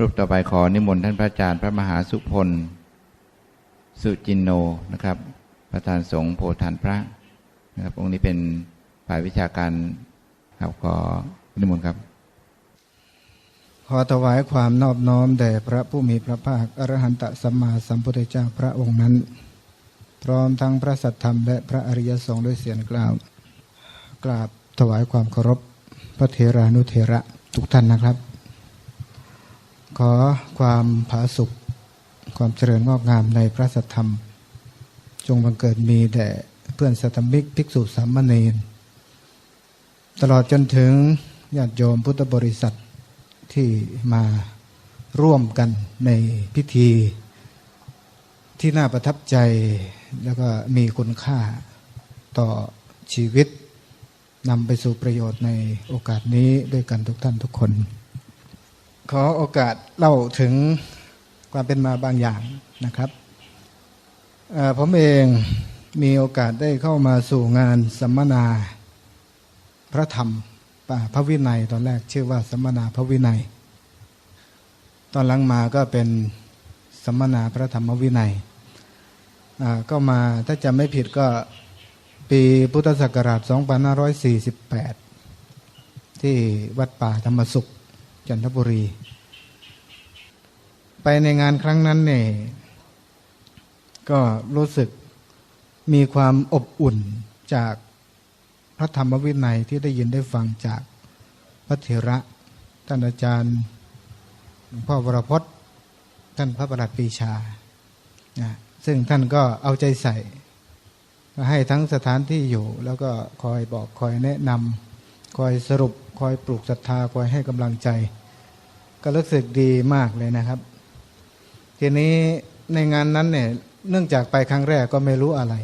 รูปต่อไปขอนิมนต์ท่านพระอาจารย์พระมหาสุพล สุจินโนนะครับ ประธานสงฆ์โพธานพระนะครับองค์นี้เป็นฝ่ายวิชาการครับขอนิมนต์ครับ ขอถวายความนอบน้อมแด่พระผู้มีพระภาคอรหันตสัมมาสัมพุทธเจ้าพระองค์นั้น พร้อมทั้งพระสัทธรรมและพระอริยสงฆ์ด้วยเสียงกล่าว กราบถวายความเคารพพระเถรานุเถระทุกท่านนะครับ ขอความผาสุขความเจริญงอกงามในพระสัทธรรม จงบังเกิดมีแด่เพื่อนสัตมิกภิกษุสามเณรตลอดจนถึงญาติโยมพุทธบริษัทที่มาร่วมกันในพิธี ที่น่าประทับใจแล้วก็มีคุณค่าต่อชีวิตนำไปสู่ประโยชน์ในโอกาสนี้ด้วยกันทุกท่านทุกคน ขอโอกาสเล่าถึงความเป็นมาบางอย่างนะครับผมเองมีโอกาสได้เข้ามาสู่งานสัมมนาพระธรรมป่าพระวินัยตอนแรกชื่อว่าสัมมนาพระวินัย ตอนหลังมาก็เป็นสัมมนาพระธรรมวินัยก็มาถ้าจำไม่ผิดก็ปีพุทธศักราช 2548 ที่วัดป่าธรรมสุข จันทบุรี ไปในงานครั้งนั้นเนี่ยก็รู้สึกมีความอบอุ่นจากพระธรรมวินัยที่ได้ยินได้ฟังจากพระเถระท่านอาจารย์หลวงพ่อวรพจน์ ท่านพระประหลัดปีชานะซึ่งท่านก็เอาใจใส่ให้ทั้งสถานที่อยู่ แล้วก็คอยบอกคอยแนะนำคอยสรุป คอยปลูกศรัทธา คอยให้กำลังใจ ก็รู้สึกดีมากเลยนะครับ ทีนี้ในงานนั้นเนี่ย เนื่องจากไปครั้งแรกก็ไม่รู้อะไร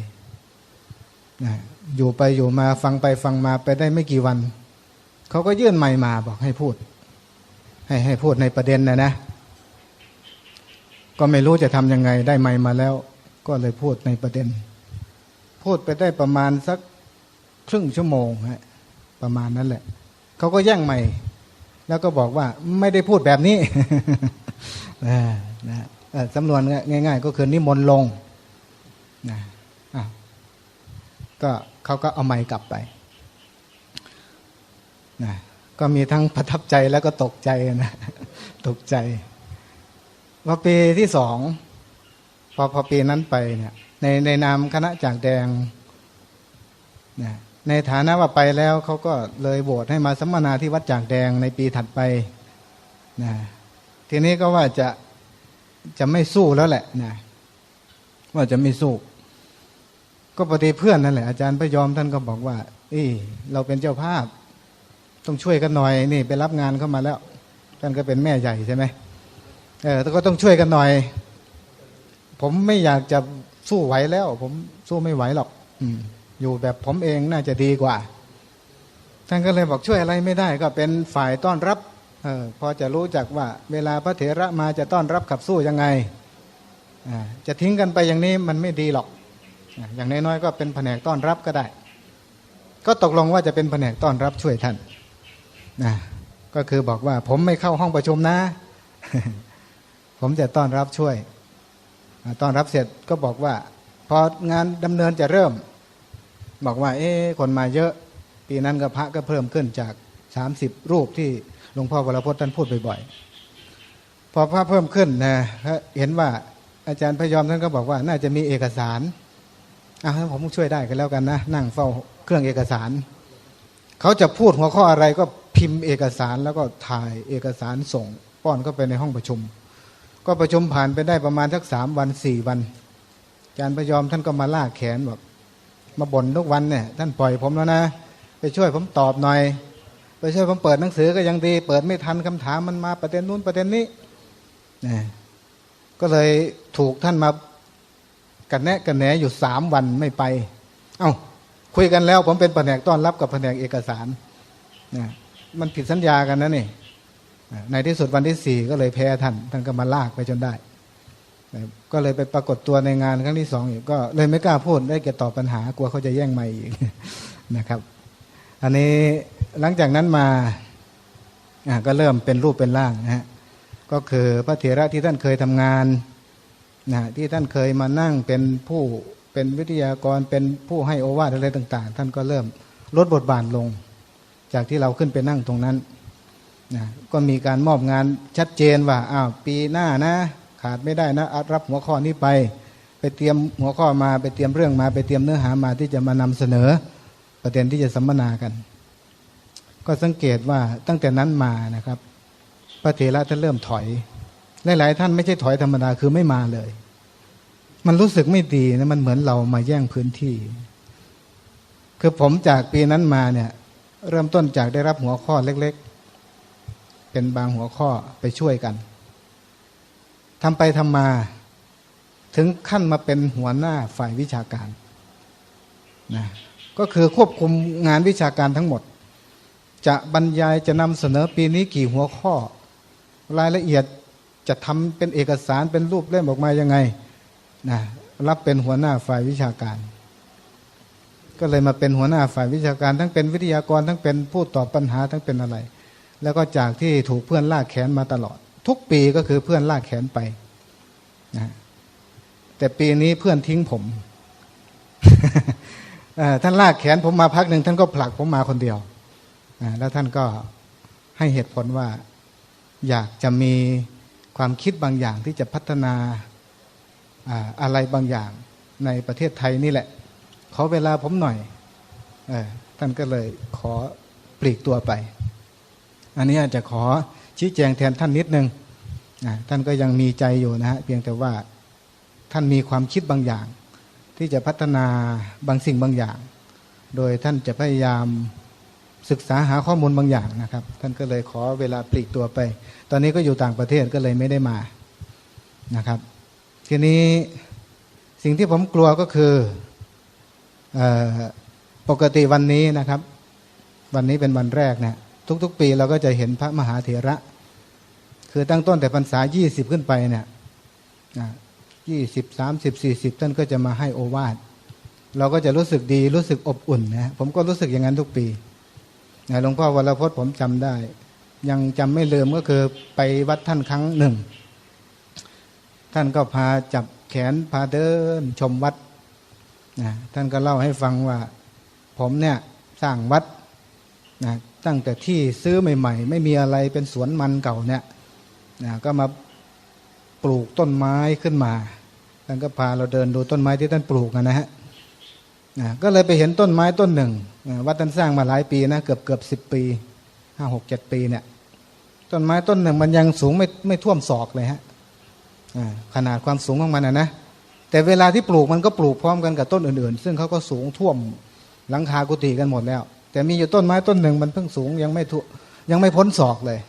นะอยู่ไปอยู่มาฟังไปฟังมาไปได้ไม่กี่วัน เขาก็ยื่นไมค์มาบอกให้พูด ให้ให้พูดในประเด็นนะนะ ก็ไม่รู้จะทำยังไงได้ไมค์มาแล้ว ก็เลยพูดในประเด็น พูดไปได้ประมาณสักครึ่งชั่วโมงฮะประมาณนั้นแหละ เขาก็แย่งไมค์ แล้วก็บอกว่าไม่ได้พูดแบบนี้นะสำนวนง่าย ๆ ก็คือนิมนต์ลงนะก็เขาก็เอาไม้กลับไปนะก็มีทั้งประทับใจแล้วก็ตกใจนะตกใจพอปีที่สองพอพอปีนั้นไปเนี่ยในในนามคณะจากแดงนะ ในฐานะว่าไปแล้วเขาก็เลยโหวตให้มาสัมมนาที่วัดจากแดงในปีถัดไปนะทีนี้ก็ว่าจะจะไม่สู้แล้วแหละนะว่าจะไม่สู้ ก็ปฏิเพื่อนนั่นแหละอาจารย์พระยอมท่านก็บอกว่าเอ้เราเป็นเจ้าภาพ ต้องช่วยกันหน่อยนี่ไปรับงานเข้ามาแล้ว ท่านก็เป็นแม่ใหญ่ใช่ไหมเออแต่ก็ต้องช่วยกันหน่อย ผมไม่อยากจะสู้ไหวแล้ว ผมสู้ไม่ไหวหรอก อืม อยู่แบบผมเองน่าจะดีกว่าท่านก็เลยบอกช่วยอะไรไม่ได้ก็เป็นฝ่ายต้อนรับเออพอจะรู้จักว่า เวลาพระเถระมาจะต้อนรับขับสู้ยังไง จะทิ้งกันไปอย่างนี้มันไม่ดีหรอก อย่างน้อยๆก็เป็นแผนกต้อนรับก็ได้ ก็ตกลงว่าจะเป็นแผนกต้อนรับช่วยท่านนะก็คือบอกว่าผมไม่เข้าห้องประชุมนะ ผมจะต้อนรับช่วย ต้อนรับเสร็จก็บอกว่า พองานดำเนินจะเริ่ม บอกว่า เอ๊คนมาเยอะ ปีนั้นก็พระก็เพิ่มขึ้นจาก 30 รูปที่หลวงพ่อวรพจน์ท่านพูดบ่อยๆพอพระเพิ่มขึ้นนะเห็นว่าอาจารย์พยอมท่านก็บอกว่าน่าจะมีเอกสารอะผมช่วยได้กันแล้วกันนะ นั่งเฝ้าเครื่องเอกสาร เขาจะพูดหัวข้ออะไรก็พิมพ์เอกสารแล้วก็ถ่ายเอกสารส่ง ป้อนเข้าไปในห้องประชุม ก็ประชุมผ่านไปได้ประมาณสักสามวันสี่วันอาจารย์พยอมท่านก็มาลากแขนบอก มาบ่นทุกวันเนี่ยท่านปล่อยผมแล้วนะ ไปช่วยผมตอบหน่อย ไปช่วยผมเปิดหนังสือก็ยังดี เปิดไม่ทันคำถามมันมาประเด็นนู้นประเด็นนี้นะก็เลยถูกท่านมากันแนะกันแหนอยู่สามวันไม่ไป เอา้าคุยกันแล้ว ผมเป็นแผนกต้อนรับกับแผนกเอกสารนะมันผิดสัญญากันนะนี่ในที่สุดวันที่สี่ก็เลยแพ้ท่านท่านก็มาลากไปจนได้ ก็เลยไปปรากฏตัวในงานครั้งที่สองอีกก็เลยไม่กล้าพูดได้แก่ตอบปัญหากลัวเขาจะแย่งไม่อีกนะครับ อันนี้หลังจากนั้นมาก็เริ่มเป็นรูปเป็นร่างนะฮะก็คือพระเถระที่ท่านเคยทำงานนะที่ท่านเคยมานั่งเป็นผู้เป็นวิทยากรเป็นผู้ให้โอวาทอะไรต่าง ๆ ท่านก็เริ่มลดบทบาทลง จากที่เราขึ้นไปนั่งตรงนั้นนะก็มีการมอบงานชัดเจนว่าอ้าวปีหน้านะ ขาดไม่ได้นะรับหัวข้อนี้ไป ไปเตรียมหัวข้อมาไปเตรียมเรื่องมาไปเตรียมเนื้อหามาที่จะมานำเสนอประเด็นที่จะสัมมนากัน ก็สังเกตว่าตั้งแต่นั้นมานะครับพระเถระท่านเริ่มถอยหลายๆท่านไม่ใช่ถอยธรรมดาคือไม่มาเลย มันรู้สึกไม่ดีนะมันเหมือนเรามาแย่งพื้นที่ คือผมจากปีนั้นมาเนี่ย เริ่มต้นจากได้รับหัวข้อเล็ก ๆ เป็นบางหัวข้อไปช่วยกัน ทำไปทำมา ถึงขั้นมาเป็นหัวหน้าฝ่ายวิชาการนะก็คือควบคุมงานวิชาการทั้งหมด จะบรรยายจะนำเสนอปีนี้กี่หัวข้อ รายละเอียดจะทำเป็นเอกสารเป็นรูปเล่มออกมายังไงนะรับเป็นหัวหน้าฝ่ายวิชาการ ก็เลยมาเป็นหัวหน้าฝ่ายวิชาการ ทั้งเป็นวิทยากรทั้งเป็นผู้ตอบปัญหาทั้งเป็นอะไร แล้วก็จากที่ถูกเพื่อนลากแขนมาตลอด ทุกปีก็คือเพื่อนลากแขนไปนะแต่ปีนี้เพื่อนทิ้งผมท่านลากแขนผมมาพักหนึ่งท่านก็ผลักผมมาคนเดียวแล้วท่านก็ให้เหตุผลว่า อยากจะมีความคิดบางอย่างที่จะพัฒนาอะไรบางอย่างในประเทศไทยนี่แหละ ขอเวลาผมหน่อยอท่านก็เลยขอปลีกตัวไป อันนี้อาจจะขอ ชี้แจงแทนท่านนิดนึงอ่าท่านก็ยังมีใจอยู่นะฮะเพียงแต่ว่าท่านมีความคิดบางอย่าง ที่จะพัฒนาบางสิ่งบางอย่าง โดยท่านจะพยายามศึกษาหาข้อมูลบางอย่างนะครับ ท่านก็เลยขอเวลาปลีกตัวไป ตอนนี้ก็อยู่ต่างประเทศก็เลยไม่ได้มานะครับ ทีนี้สิ่งที่ผมกลัวก็คือออปกติวันนี้นะครับ วันนี้เป็นวันแรกเนี่ย ทุก ๆ ปีเราก็จะเห็นพระมหาเถระ คือตั้งต้นแต่พรรษา20ขึ้นไปเนี่ยยี่สิบสามสิบสี่สิบท่านก็จะมาให้โอวาทเราก็จะรู้สึกดีรู้สึกอบอุ่นนะผมก็รู้สึกอย่างนั้นทุกปีหลวงพ่อวรพจน์ผมจำได้ ยังจำไม่ลืมก็คือไปวัดท่านครั้งหนึ่ง ท่านก็พาจับแขนพาเดินชมวัดนะท่านก็เล่าให้ฟังว่า ผมเนี่ยสร้างวัดนะ ตั้งแต่ที่ซื้อใหม่ ๆ ไม่มีอะไรเป็นสวนมันเก่าเนี่ยนะก็มาปลูกต้นไม้ขึ้นมาท่านก็พาเราเดินดูต้นไม้ที่ท่านปลูกนะฮะนะก็เลยไปเห็นต้นไม้ต้นหนึ่งนะวัดท่านสร้างมาหลายปีนะเกือบเกือบสิบปีห้าหกเจ็ดปีเนี่ย ต้นไม้ต้นหนึ่งมันยังสูงไม่ไม่ท่วมศอกเลยฮะขนาดความสูงของมันนะนะแต่เวลาที่ปลูกมันก็ปลูกพร้อมกันกับต้นอื่นๆ ซึ่งเขาก็สูงท่วมหลังคากุฏิกันหมดแล้ว แต่มีอยู่ต้นไม้ต้นหนึ่งมันเพิ่งสูงยังไม่ท่วยังไม่พ้นศอกเลย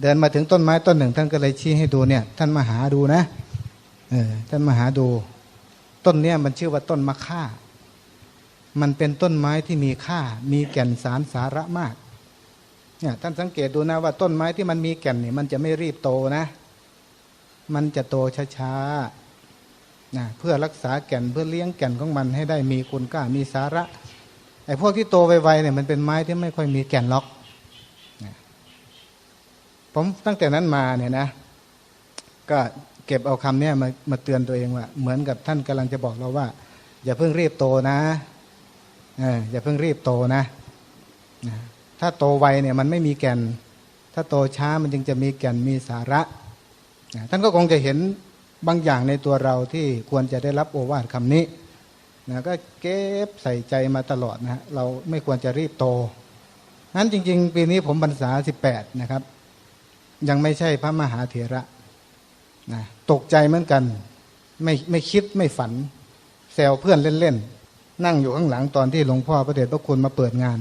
เดินมาถึงต้นไม้ต้นหนึ่ง ท่านก็เลยชี้ให้ดูเนี่ย ท่านมาหาดูนะเออท่านมาหาดู ต้นเนี้ยมันชื่อว่าต้นมะค่า มันเป็นต้นไม้ที่มีค่า มีแก่นสารสาระมาก เนี่ย ท่านสังเกตดูนะว่าต้นไม้ที่มันมีแก่นเนี่ยมันจะไม่รีบโตนะ มันจะโตช้าๆนะเพื่อรักษาแก่นเพื่อเลี้ยงแก่นของมันให้ได้มีคุณค่ามีสาระ ไอ้พวกที่โตไวๆเนี่ยมันเป็นไม้ที่ไม่ค่อยมีแก่นล็อกผมตั้งแต่นั้นมาเนี่ยนะ ก็เก็บเอาคำเนี้ยมามาเตือนตัวเองว่า เหมือนกับท่านกำลังจะบอกเราว่า อย่าเพิ่งรีบโตนะอออย่าเพิ่งรีบโตนะ ถ้าโตไวเนี่ยมันไม่มีแก่น ถ้าโตช้ามันจึงจะมีแก่นมีสาระ ท่านก็คงจะเห็นบางอย่างในตัวเราที่ควรจะได้รับโอวาทคำนี้ นะก็เก็บใส่ใจมาตลอดนะฮะเราไม่ควรจะรีบโตนั้นจริง ๆ ปีนี้ผมพรรษาสิบแปดนะครับ ยังไม่ใช่พระมหาเถระนะตกใจเหมือนกัน ไม่ไม่คิดไม่ฝันแซวเพื่อนเล่นๆ นั่งอยู่ข้างหลังตอนที่หลวงพ่อพระเดชพระคุณมาเปิดงาน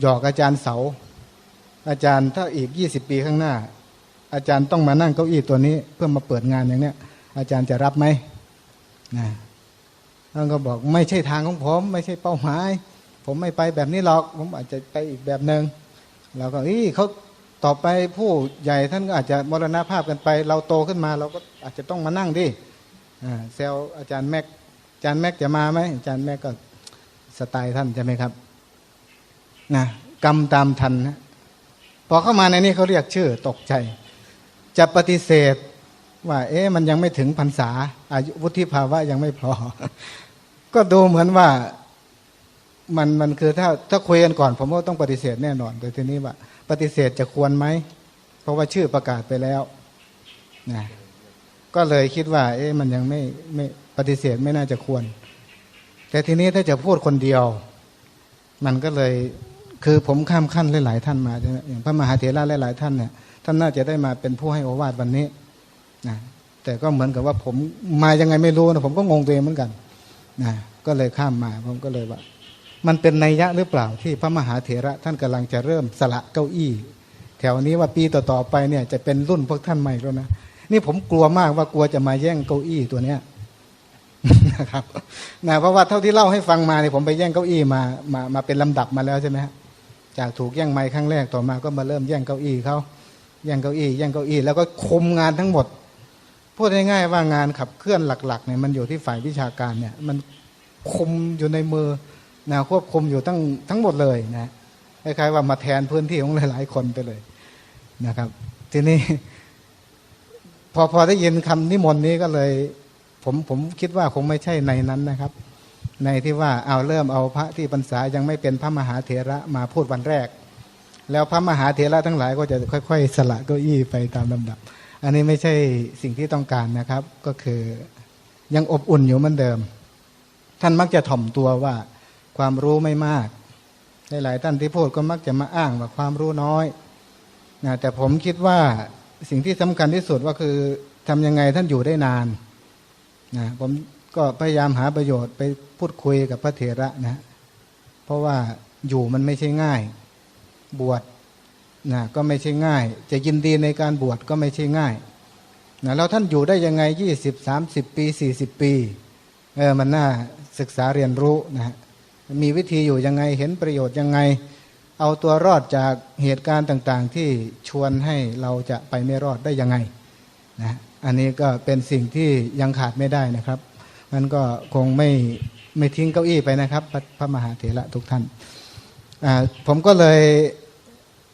หยอกอาจารย์เสา อาจารย์ถ้าอีกยี่สิบปีข้างหน้า อาจารย์ต้องมานั่งเก้าอี้ตัวนี้ เพื่อมาเปิดงานอย่างเนี้ยอาจารย์จะรับไหมนะ ท่านก็บอกไม่ใช่ทางของผม ไม่ใช่เป้าหมาย ผมไม่ไปแบบนี้หรอก ผมอาจจะไปอีกแบบหนึง่งเราก็อีเขาต่อไปผู้ใหญ่ท่านก็อาจจะมรณภาพกันไป เราโตขึ้นมา เราก็อาจจะต้องมานั่งดิเซลอาจารย์แม็กอาจารย์แม็กจะมาไหมอาจารย์แม็กก็สไตล์ท่านใช่ไหมครับนะกรรมตามทันนะพอเข้ามาในนี้เขาเรียกชื่อตกใจ จะปฏิเสธ ว่า เอ๊ะมันยังไม่ถึงพรรษา อายุวุฒิภาวะยังไม่พอ ก็ดูเหมือนว่ามันมันคือถ้าถ้าคุยกันก่อน ผมก็ต้องปฏิเสธแน่นอน แต่ทีนี้ว่า ปฏิเสธจะควรไหม เพราะว่าชื่อประกาศไปแล้วนะก็เลยคิดว่า เอ๊ะมันยังไม่ไม่ปฏิเสธไม่น่าจะควร แต่ทีนี้ถ้าจะพูดคนเดียว มันก็เลยคือผมข้ามขั้นหลาย ๆ ท่านมาอย่างพระมหาเถระหลาย ๆ ท่านเนี่ยท่านน่าจะได้มาเป็นผู้ให้โอวาทวันนี้ นะแต่ก็เหมือนกับว่าผมมายังไงไม่รู้นะผมก็งงตัวเองเหมือนกันนะก็เลยข้ามมาผมก็เลยว่า มันเป็นนัยยะหรือเปล่าที่พระมหาเถระท่านกำลังจะเริ่มสละเก้าอี้ แถวนี้ว่าปีต่อๆไปเนี่ยจะเป็นรุ่นพวกท่านใหม่แล้วนะนี่ผมกลัวมากว่ากลัวจะมาแย่งเก้าอี้ตัวเนี้ยนะครับนะเพราะว่าเท่าที่เล่าให้ฟังมาเนี่ยผมไปแย่งเก้าอี้มามามาเป็นลำดับมาแล้วใช่ไหมฮะจากถูกแย่งไม้ครั้งแรกต่อมาก็มาเริ่มแย่งเก้าอี้เขาแย่งเก้าอี้แย่งเก้าอี้แล้วก็คุมงานทั้งหมด พูดง่ายๆว่างานขับเคลื่อนหลักๆเนี่ยมันอยู่ที่ฝ่ายวิชาการเนี่ยมันคุมอยู่ในมือนะควบคุมอยู่ทั้งทั้งหมดเลยนะคล้ายๆว่ามาแทนพื้นที่ของหลาย ๆ คนไปเลยนะครับ ทีนี้ พอพอได้ยินคำนิมนต์นี้ก็เลย ผมผมคิดว่าคงไม่ใช่ในนั้นนะครับ ในที่ว่าเอาเริ่มเอาพระที่พรรษายังไม่เป็นพระมหาเถระมาพูดวันแรก แล้วพระมหาเถระทั้งหลายก็จะค่อย ๆ สละเก้าอี้ไปตามลำดับ อันนี้ไม่ใช่สิ่งที่ต้องการนะครับ ก็คือยังอบอุ่นอยู่เหมือนเดิม ท่านมักจะถ่อมตัวว่าความรู้ไม่มาก หลายๆท่านที่พูดก็มักจะมาอ้างว่าความรู้น้อยนะแต่ผมคิดว่าสิ่งที่สำคัญที่สุดก็คือทำยังไงท่านอยู่ได้นานนะผมก็พยายามหาประโยชน์ไปพูดคุยกับพระเถระนะ เพราะว่าอยู่มันไม่ใช่ง่าย บวช นะก็ไม่ใช่ง่าย จะยินดีในการบวชก็ไม่ใช่ง่ายนะแล้วท่านอยู่ได้ยังไงยี่สิบสามสิบปีสี่สิบปีเออมันน่าศึกษาเรียนรู้นะมีวิธีอยู่ยังไงเห็นประโยชน์ยังไง เอาตัวรอดจากเหตุการณ์ต่างๆ ที่ชวนให้เราจะไปไม่รอดได้ยังไงนะอันนี้ก็เป็นสิ่งที่ยังขาดไม่ได้นะครับมันก็คงไม่ไม่ทิ้งเก้าอี้ไปนะครับ พระพระมหาเถระทุกท่านผมก็เลย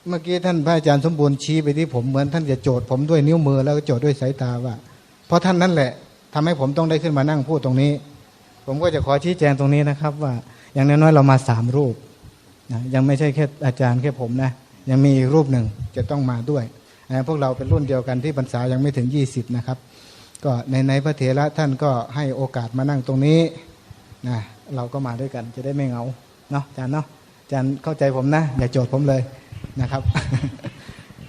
เมื่อกี้ท่านพระอาจารย์สมบูรณ์ชี้ไปที่ผมเหมือนท่านจะโจทย์ผมด้วยนิ้วมือแล้วก็โจทย์ด้วยสายตาว่า เพราะท่านนั่นแหละทำให้ผมต้องได้ขึ้นมานั่งพูดตรงนี้ ผมก็จะขอชี้แจงตรงนี้นะครับ ว่าอย่างน้อยๆเรามาสามรูปนะยังไม่ใช่แค่อาจารย์แค่ผมนะยังมีอีกรูปหนึ่งจะต้องมาด้วยนะพวกเราเป็นรุ่นเดียวกันที่พรรษายังไม่ถึง 20 นะครับ ก็ในในพระเถระท่านก็ให้โอกาสมานั่งตรงนี้นะเราก็มาด้วยกันจะได้ไม่เหงาเนาะอาจารย์เนาะอาจารย์เข้าใจผมนะอย่าโจทย์ผมเลย นะครับ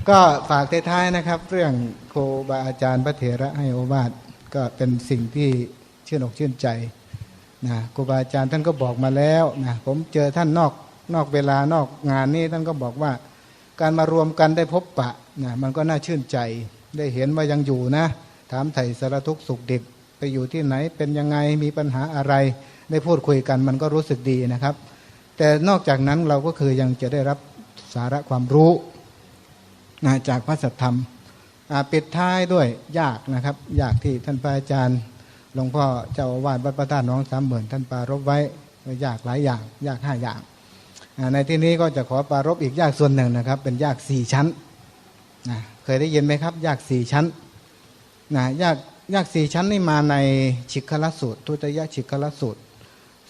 ก็ฝากท้ายๆนะครับ เรื่องโคบาอาจารย์พระเถระให้โอวาทก็เป็นสิ่งที่ชื่นอกชื่นใจนะครูบาอาจารย์ท่านก็บอกมาแล้วนะผมเจอท่านนอกนอกเวลานอกงานนี้ท่านก็บอกว่า การมารวมกันได้พบปะนะมันก็น่าชื่นใจได้เห็นว่ายังอยู่นะ ถามไถ่สารทุกข์สุขดิบไปอยู่ที่ไหนเป็นยังไงมีปัญหาอะไร ได้พูดคุยกันมันก็รู้สึกดีนะครับ แต่นอกจากนั้นเราก็คือยังจะได้รับ สาระความรู้นะจากพระสัทธรรมปิดท้ายด้วยยากนะครับยากที่ท่านพระอาจารย์หลวงพ่อเจ้าอาวาสวัดพระธาตุน้องสามหมื่นท่านปารบไว้ยากหลายอย่างยากห้าอย่างในที่นี้ก็จะขอปารบอีกยากส่วนหนึ่งนะครับ เป็นยากสี่ชั้นนะเคยได้ยินไหมครับ ยากสี่ชั้นนะยากยากสี่ชั้นนี่มาในฉิกขลสูตร ทุตยะฉิกขลสูตร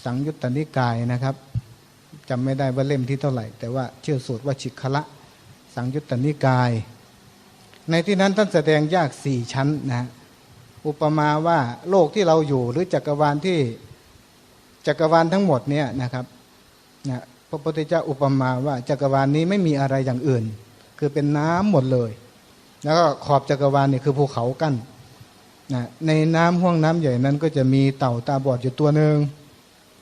สังยุตตนิกายนะครับ จำไม่ได้ว่าเล่มที่เท่าไหร่ แต่ว่าเชื่อสูตรว่าฉิกละ สังยุตตนิกาย ในที่นั้นท่านแสดงยากสี่ชั้นนะอุปมาว่าโลกที่เราอยู่หรือจักรวาลที่จักรวาลทั้งหมดเนี่ยนะครับนะพระพุทธเจ้าอุปมาว่าจักรวาลนี้ไม่มีอะไรอย่างอื่น คือเป็นน้ำหมดเลย แล้วก็ขอบจักรวาลเนี่ยคือภูเขากั้นนะในน้ำห้วงน้ำใหญ่นั้นก็จะมีเต่าตาบอดอยู่ตัวหนึ่ง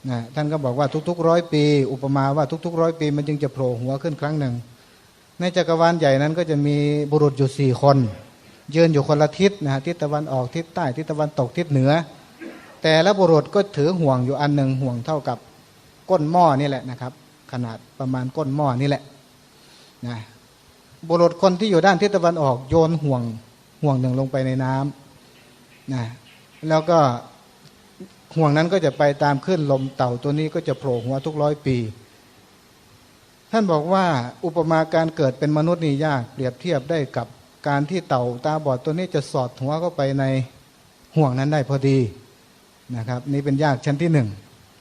นะท่านก็บอกว่าทุกๆร้อยปี อุปมาว่าทุกๆร้อยปี มันจึงจะโผล่หัวขึ้นครั้งหนึ่ง ในจักรวาลใหญ่นั้นก็จะมีบุรุษอยู่สี่คนยืนอยู่คนละทิศนะทิศตะวันออกทิศใต้ทิศตะวันตกทิศเหนือ แต่ละบุรุษก็ถือห่วงอยู่อันหนึ่งห่วงเท่ากับก้นหม้อนี่แหละนะครับ ขนาดประมาณก้นหม้อนี่แหละนะบุรุษคนที่อยู่ด้านทิศตะวันออกโยนห่วงห่วงหนึ่งลงไปในน้ำนะแล้วก็ ห่วงนั้นก็จะไปตามขึ้นลมเต่าตัวนี้ก็จะโผล่หัวทุกร้อยปี ท่านบอกว่าอุปมาการเกิดเป็นมนุษย์นี่ยากเปรียบเทียบได้กับการที่เต่าตาบอดตัวนี้จะสอดหัวเข้าไปในห่วงนั้นได้พอดีนะครับ นี่เป็นยากชั้นที่หนึ่ง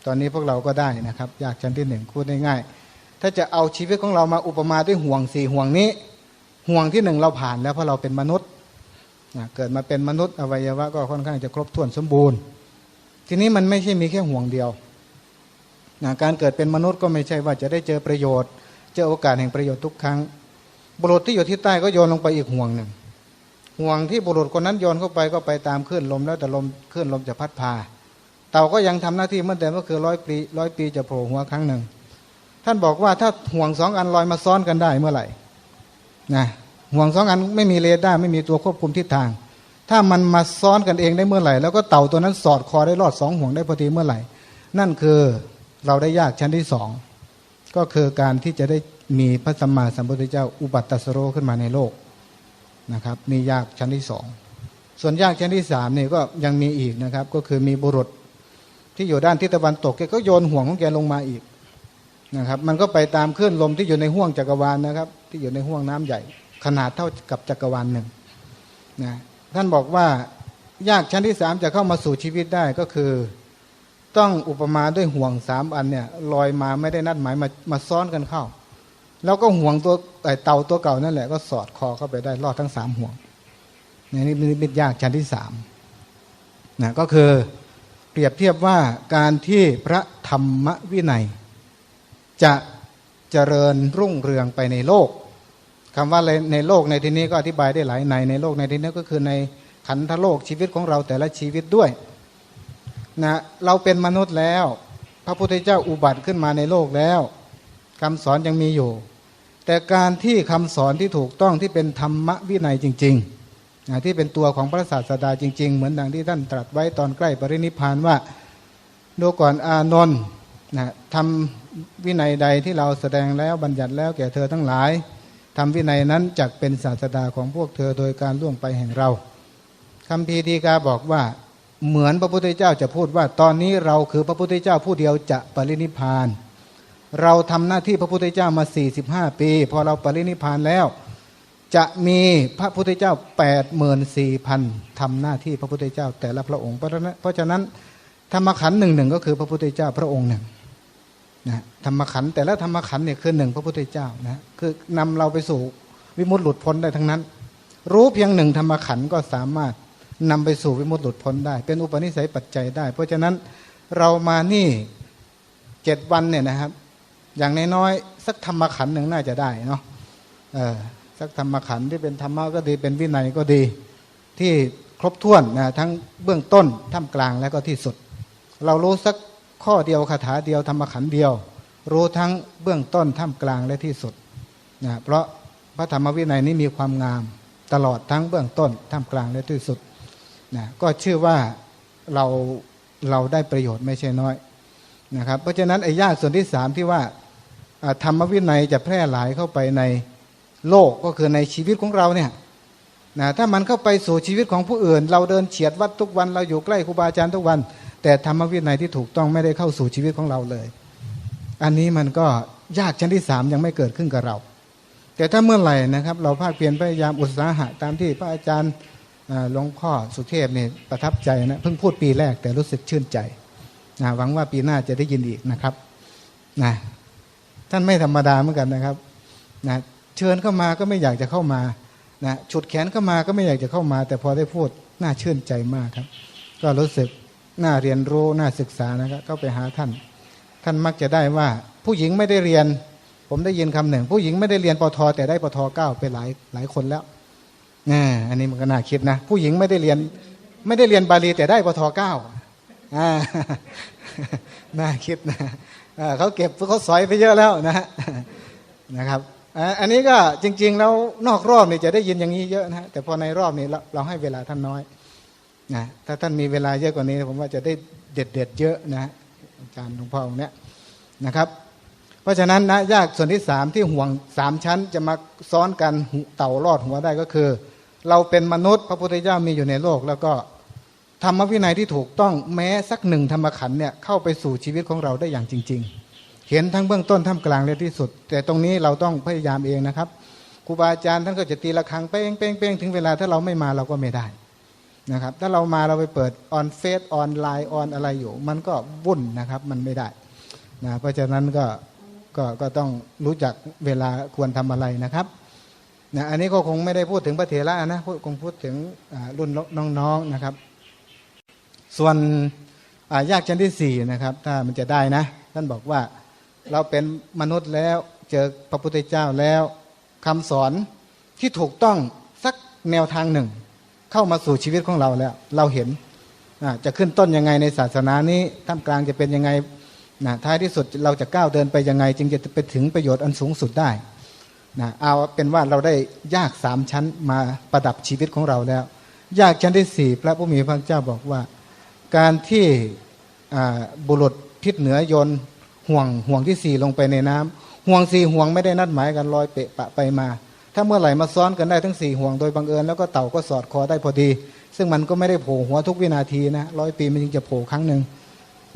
ตอนนี้พวกเราก็ได้นะครับ ยากชั้นที่หนึ่งพูดง่ายๆถ้าจะเอาชีวิตของเรามาอุปมาด้วยห่วงสี่ห่วงนี้ ห่วงที่หนึ่งเราผ่านแล้วเพราะเราเป็นมนุษย์นะเกิดมาเป็นมนุษย์อวัยวะก็ค่อนข้างจะครบถ้วนสมบูรณ์ ทีนี้มันไม่ใช่มีแค่ห่วงเดียวนะการเกิดเป็นมนุษย์ก็ไม่ใช่ว่าจะได้เจอประโยชน์ เจอโอกาสแห่งประโยชน์ทุกครั้ง บุรุษที่อยู่ที่ใต้ก็โยนลงไปอีกห่วงหนึ่งห่วงที่บุรุษคนนั้นโยนเข้าไปก็ไปตามคลื่นลมแล้วแต่ลมคลื่นลมจะพัดพาเต่าก็ยังทำหน้าที่เหมื่อนเดิมก็คือร้อยปีร้อยปีจะโผล่หัวครั้งหนึ่ง ท่านบอกว่าถ้าห่วงสองอันลอยมาซ้อนกันได้เมื่อไหร่นะห่วงสองอันไม่มีเรดาร์ไม่มีตัวควบคุมทิศทาง ถ้ามันมาซ้อนกันเองได้เมื่อไหร่ แล้วก็เต่าตัวนั้นสอดคอได้รอดสองห่วงได้พอดีเมื่อไหร่ นั่นคือเราได้ยากชั้นที่สองก็คือการที่จะได้มีพระสัมมาสัมพุทธเจ้าอุบัติตสโรขึ้นมาในโลกนะครับนี่ยากชั้นที่สองส่วนยากชั้นที่สามนี่ก็ยังมีอีกนะครับ ก็คือมีบุรุษที่อยู่ด้านทิศตะวันตกแกก็โยนห่วงของแกลงมาอีกนะครับ มันก็ไปตามคลื่นลมที่อยู่ในห่วงจักรวาลนะครับ ที่อยู่ในห่วงน้ำใหญ่ ขนาดเท่ากับจักรวาลหนึ่งนะ ท่านบอกว่ายากชั้นที่สามจะเข้ามาสู่ชีวิตได้ก็คือ ต้องอุปมาด้วยห่วงสามอันเนี่ยลอยมาไม่ได้นัดหมายมามาซ้อนกันเข้า แล้วก็ห่วงตัวไอเต่าตัวเก่านั่นแหละก็สอดคอเข้าไปได้รอดทั้งสามห่วงนี่นี่เป็นยากชั้นที่สามนะก็คือเปรียบเทียบว่าการที่พระธรรมวินัย จะเจริญรุ่งเรืองไปในโลก คำว่าในโลกในที่นี้ก็อธิบายได้หลายในในโลกในที่นี้ก็คือในขันธโลกชีวิตของเราแต่ละชีวิตด้วยนะเราเป็นมนุษย์แล้ว พระพุทธเจ้าอุบัติขึ้นมาในโลกแล้วคำสอนยังมีอยู่ แต่การที่คำสอนที่ถูกต้องที่เป็นธรรมวินัยจริงๆนะที่เป็นตัวของพระศาสดาจริง ๆ เหมือนดังที่ท่านตรัสไว้ตอนใกล้ปรินิพพานว่าดูก่อนอานนท์นะทำวินัยใดที่เราแสดงแล้วบัญญัติแล้วแก่เธอทั้งหลาย ทำวินัยนั้นจักเป็นศาสดาของพวกเธอโดยการล่วงไปแห่งเราคำพีดีกาบอกว่าเหมือนพระพุทธเจ้าจะพูดว่า ตอนนี้เราคือพระพุทธเจ้าผู้เดียวจะปรินิพาน เราทำหน้าที่พระพุทธเจ้ามา 45 ปี พอเราปรินิพานแล้ว จะมีพระพุทธเจ้า 84,000ทำหน้าที่พระพุทธเจ้าแต่ละพระองค์เพราะฉะนั้นเพราะฉะนั้นธรรมขันธ์หนึ่งหนึ่งก็คือพระพุทธเจ้าพระองค์หนึ่ง นะธรรมขันแต่ละธรรมขันเนี่ยคือหนึ่งพระพุทธเจ้านะคือนำเราไปสู่วิมุตติหลุดพ้นได้ทั้งนั้น รู้เพียงหนึ่งธรรมขันก็สามารถนำไปสู่วิมุตติหลุดพ้นได้ เป็นอุปนิสัยปัจจัยได้ เพราะฉะนั้นเรามานี่เจ็ดวันเนี่ยนะครับ อย่างน้อยๆสักธรรมขันหนึ่งน่าจะได้เนาะเออสักธรรมขันที่เป็นธรรมะก็ดีเป็นวินัยก็ดีที่ครบถ้วนนะทั้งเบื้องต้นท่ามกลางและก็ที่สุด เรารู้สัก ข้อเดียวคาถาเดียวธรรมขันเดียว รู้ทั้งเบื้องต้นท่ามกลางและที่สุดนะเพราะพระธรรมวินัยนี้มีความงามตลอดทั้งเบื้องต้นท่ามกลางและที่สุดนะก็ชื่อว่าเราเราได้ประโยชน์ไม่ใช่น้อยนะครับเพราะฉะนั้นไอ้ญาติส่วนที่สามที่ว่าธรรมวินัยจะแพร่หลายเข้าไปในโลกก็คือในชีวิตของเราเนี่ยนะถ้ามันเข้าไปสู่ชีวิตของผู้อื่น เราเดินเฉียดวัดทุกวันเราอยู่ใกล้ครูบาอาจารย์ทุกวัน แต่ธรรมวินัยที่ถูกต้องไม่ได้เข้าสู่ชีวิตของเราเลย อันนี้มันก็ยากชั้นที่สามยังไม่เกิดขึ้นกับเรา แต่ถ้าเมื่อไหร่นะครับ เราภาคเพียรพยายามอุตสาหะตามที่พระอาจารย์หลวงพ่อสุเทพเนี่ยประทับใจนะเพิ่งพูดปีแรกแต่รู้สึกชื่นใจนะหวังว่าปีหน้าจะได้ยินอีกนะครับนะท่านไม่ธรรมดาเหมือนกันนะครับนะเชิญเข้ามาก็ไม่อยากจะเข้ามานะฉุดแขนเข้ามาก็ไม่อยากจะเข้ามา แต่พอได้พูดน่าชื่นใจมากครับ ก็รู้สึก น่าเรียนรู้น่าศึกษานะครับก็ไปหาท่าน ท่านมักจะได้ว่า ผู้หญิงไม่ได้เรียน ผมได้ยินคำหนึ่ง ผู้หญิงไม่ได้เรียนปทแต่ได้ปทเก้าไปหลายหลายคนแล้วนี่อันนี้มันก็น่าคิดนะ ผู้หญิงไม่ได้เรียน ไม่ได้เรียนบาลีแต่ได้ปทเก้าน่าคิดนะเขาเก็บเขาสอยไปเยอะแล้วนะนะครับอันนี้ก็จริง ๆ แล้วนอกรอบนี่จะได้ยินอย่างนี้เยอะนะแต่พอในรอบนี้เราให้เวลาท่านน้อย นะถ้าท่านมีเวลาเยอะกว่านี้ ผมว่าจะได้เด็ดเด็ดเยอะนะอาจารย์หลวงพ่อองค์เนี้ยนะครับ เพราะฉะนั้นนะยากส่วนที่สามที่ห่วงสามชั้นจะมาซ้อนกันเต่ารอดหัวได้ก็คือ เราเป็นมนุษย์พระพุทธเจ้ามีอยู่ในโลก แล้วก็ธรรมวินัยที่ถูกต้องแม้สักหนึ่งธรรมขันเนี่ยเข้าไปสู่ชีวิตของเราได้อย่างจริง ๆ เห็นทั้งเบื้องต้นท่ามกลางและที่สุด แต่ตรงนี้เราต้องพยายามเองนะครับครูบาอาจารย์ท่านก็จะตีระฆังเป้งเป้งเป้งถึงเวลาถ้าเราไม่มาเราก็ไม่ได้ นะครับ ถ้าเรามาเราไปเปิดออนเฟซออนไลน์ออนอะไรอยู่ มันก็วุ่นนะครับมันไม่ได้นะเพราะฉะนั้นก็ก็ก็ต้องรู้จักเวลาควรทำอะไรนะครับนะอันนี้ก็คงไม่ได้พูดถึงพระเถระนะพูดคงพูดถึงรุ่นน้องๆนะครับ ส่วนยากชั้นที่สี่นะครับ ถ้ามันจะได้นะ ท่านบอกว่าเราเป็นมนุษย์แล้วเจอพระพุทธเจ้าแล้วคำสอนที่ถูกต้องสักแนวทางหนึ่ง เข้ามาสู่ชีวิตของเราแล้ว เราเห็นจะขึ้นต้นยังไงในศาสนานี้ท่ามกลางจะเป็นยังไงนะท้ายที่สุดเราจะก้าวเดินไปยังไง จึงจะไปถึงประโยชน์อันสูงสุดได้นะเอาเป็นว่าเราได้ยากสามชั้นมาประดับชีวิตของเราแล้ว ยากชั้นที่สี่พระผู้มีพระเจ้าบอกว่า การที่บุรุษทิศเหนือโยนห่วงห่วงที่สี่ลงไปในน้ำห่วงสี่ห่วงไม่ได้นัดหมายกันลอยเปะปะไปมา ถ้าเมื่อไหร่มาซ้อนกันได้ทั้งสี่ห่วงโดยบังเอิญแล้วก็เต่าก็สอดคอได้พอดี ซึ่งมันก็ไม่ได้โผล่หัวทุกวินาทีนะร้อยปีมันจึงจะโผล่ครั้งหนึ่ง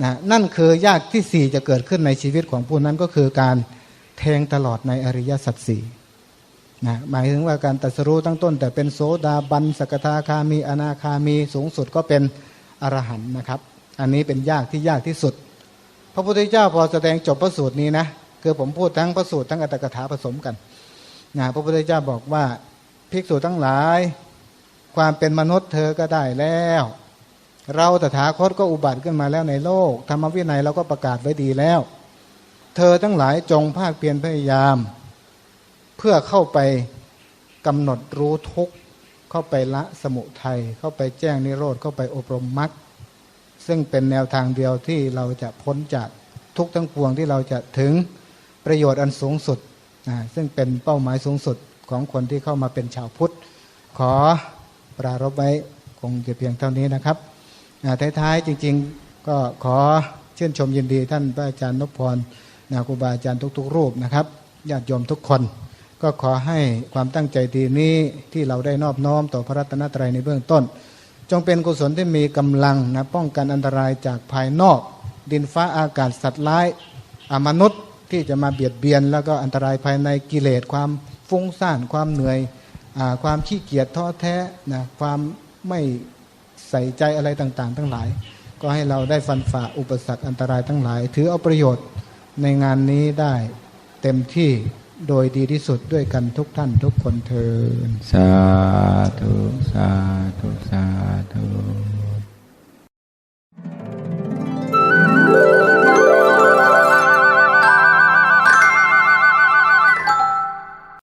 นะนั่นคือยากที่สี่จะเกิดขึ้นในชีวิตของผู้นั้นก็คือการแทงตลอดในอริยสัจสี่นะหมายถึงว่าการตรัสรู้ตั้งต้น แต่เป็นโสดาบันสกทาคามีอนาคามีสูงสุดก็เป็นอรหันต์นะครับ อันนี้เป็นยากที่ยากที่สุด พระพุทธเจ้าพอแสดงจบพระสูตรนี้นะคือผมพูดทั้งพระสูตรทั้งอัตถกถาผสมกัน นะพระพุทธเจ้าบอกว่าภิกษุทั้งหลาย ความเป็นมนุษย์เธอก็ได้แล้ว เราตถาคตก็อุบัติขึ้นมาแล้วในโลก ธรรมวินัยเราก็ประกาศไว้ดีแล้ว เธอทั้งหลายจงภาคเพียรพยายาม เพื่อเข้าไปกำหนดรู้ทุกข์เข้าไปละสมุทัยเข้าไปแจ้งนิโรธเข้าไปอบรมมรรคซึ่งเป็นแนวทางเดียวที่เราจะพ้นจากทุกทั้งปวงที่เราจะถึงประโยชน์อันสูงสุด ซึ่งเป็นเป้าหมายสูงสุดของคนที่เข้ามาเป็นชาวพุทธ ขอปรารบไว้คงจะเพียงเท่านี้นะครับท้ายๆจริงๆก็ขอเชื่นชมยินดีท่านพระอาจารย์นพพรนะครูบาอาจารย์ทุกๆ รูปนะครับญาติโยมทุกคน ก็ขอให้ความตั้งใจดีนี้ที่เราได้นอบน้อมต่อพระรัตนตรัยในเบื้องต้น จงเป็นกุศลที่มีกำลังนะป้องกันอันตรายจากภายนอก ดินฟ้าอากาศสัตว์ร้ายอมนุษย์ ที่จะมาเบียดเบียน แล้วก็อันตรายภายในกิเลสความฟุ้งซ่านความเหนื่อยอความขี้เกียจท้อแท้นะความไม่ใส่ใจอะไรต่างๆ ทั้งหลาย ก็ให้เราได้ฟันฝ่าอุปสรรคอันตรายทั้งหลาย ถือเอาประโยชน์ในงานนี้ได้เต็มที่โดยดีที่สุดด้วยกันทุกท่านทุกคนเทินสาธุ สาธุ สาธุ